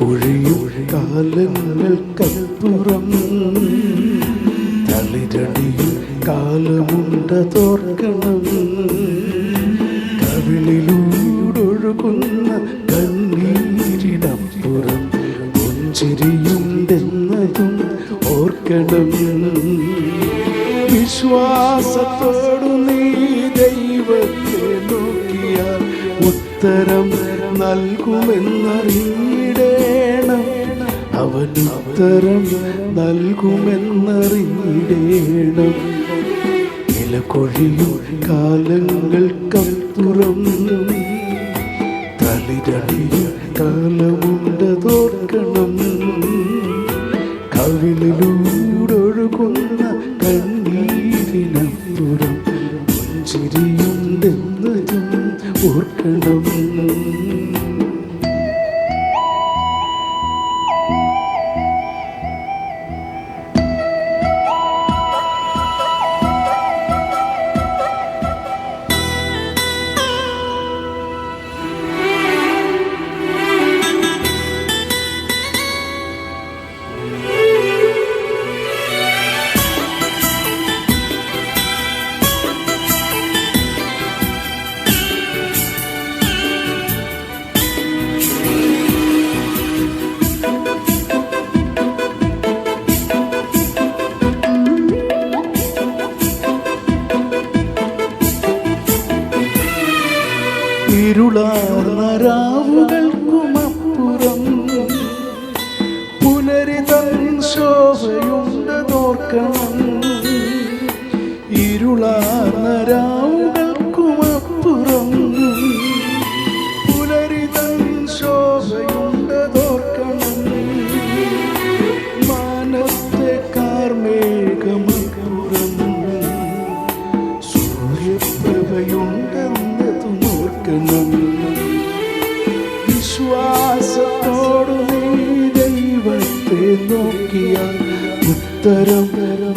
കൊഴിയും തളിരടിയിൽ തളിരടിയും കാലമുണ്ട തോർക്കണം. കവിളിലൂടൊഴുകുന്ന കണ്ണീരിനപ്പുറം പുഞ്ചിരിയുണ്ടെന്നതും ഓർക്കണം. വിശ്വാസത്തോടു നീ ദൈവത്തെ നോക്കിയാൽ ഉത്തരം നൽകുമെന്നറിഞ്ഞിടേണം അവൻ ഉത്തരം നൽകുമെന്നറിഞ്ഞിടേണം ഇലകൊഴിയും കാലങ്ങൾക്കപ്പുറം കാലമുണ്ട് കാലമുണ്ടതോർക്കണം കവിളിലൂടൊഴുകുന്ന ഓർക്കണം ഇരുളാർന്ന രാവുകൾക്കുമപ്പുറം പുലരിതൻ ശോഭയുണ്ട് നോക്കണം ഇരുളാർന്ന രാവുകൾക്കുമപ്പുറം പുലരിതൻ ശോഭയുണ്ട് നോക്കണം മാനത്തെ കാർമേഘമപ്പുറം. സൂര്യപ്രഭയുണ്ടെന്നത് നോക്കണം വിശ്വാസത്തോടു നീ ദൈവത്തെ നോക്കിയാൽ ഉത്തരം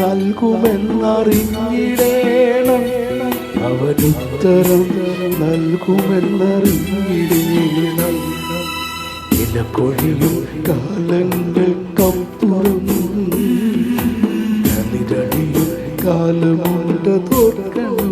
നൽകുമെന്നറിഞ്ഞിടേണം. അവൻ ഉത്തരം കാലങ്ങൾ കാലങ്ങൾക്കപ്പുറം കലിരടിയും കാലമുണ്ട് തോർക്കണം